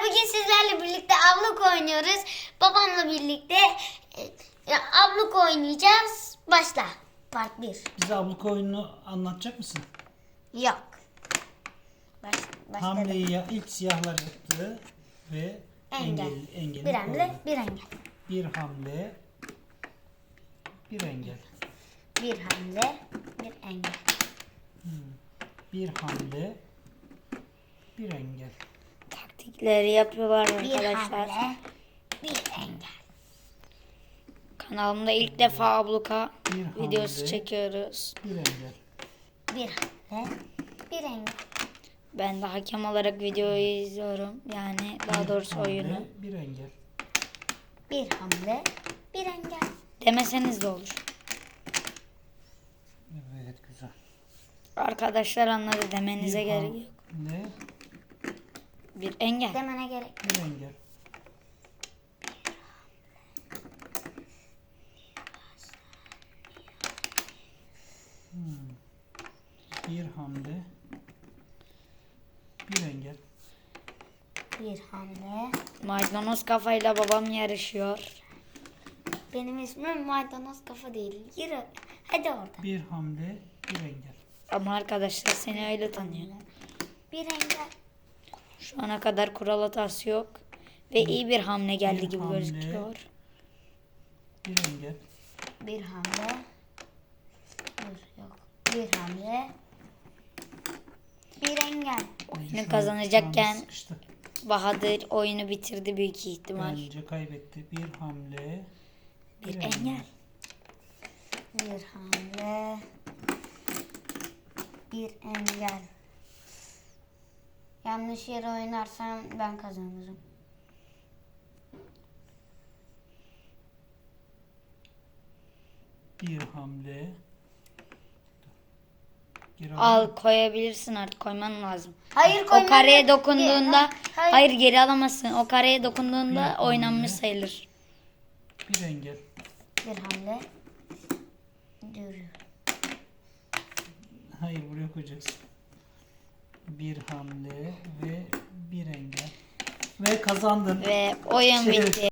Bugün sizlerle birlikte abluk oynuyoruz. Babamla birlikte e, abluk oynayacağız. Başla. Part 1. Bize abluk oyununu anlatacak mısın? Yok. Baş. Hamleyi ya, ilk siyahlar yaptı ve Engel. engel, engeli Bir hamle, koydu. bir engel. Bir hamle, bir engel. Bir hamle, bir engel. Bir hamle, bir engel. Taktikleri yapıyorlar Bir arkadaşlar. hamle, bir engel. Kanalımda ilk defa abluka Bir videosu hamle. çekiyoruz. Bir engel. Bir hamle, bir engel. Ben de hakem olarak videoyu izliyorum. Yani daha Bir doğrusu hamle, oyunu. Bir engel. Bir hamle, bir engel. Demeseniz de olur. Evet güzel. Arkadaşlar anladı demenize Bir gerek yok. hamle, Bir engel. Demene gerek. bir engel. Hmm. Bir hamle, bir engel. Bir hamle. Maydanoz kafayla babam yarışıyor. Benim ismim maydanoz kafa değil. Yürü. Hadi orada. Bir hamle, bir engel. Ama arkadaşlar seni öyle tanıyor. Bir engel. Şu ana kadar kural hatası yok. Ve iyi bir hamle geldi Bir gibi hamle. gözüküyor. Bir engel. Bir hamle. Dur yok. Bir hamle. Bir engel. Oyunu kazanacakken. Bahadır oyunu bitirdi büyük ihtimal. Bence kaybetti. Bir hamle. Bir engel. Bir hamle. Bir engel. Yanlış yere oynarsam ben kazanırım. Bir hamle. Geri Al koyabilirsin artık koyman lazım. Hayır O koymam kareye yok. dokunduğunda Hayır. hayır geri alamazsın. O kareye dokunduğunda Bir oynanmış hamle. sayılır. Bir engel. Bir hamle. Dur. Hayır buraya koyacaksın. Bir hamle ve bir engel. Ve kazandın. Ve oyun Evet. bitti.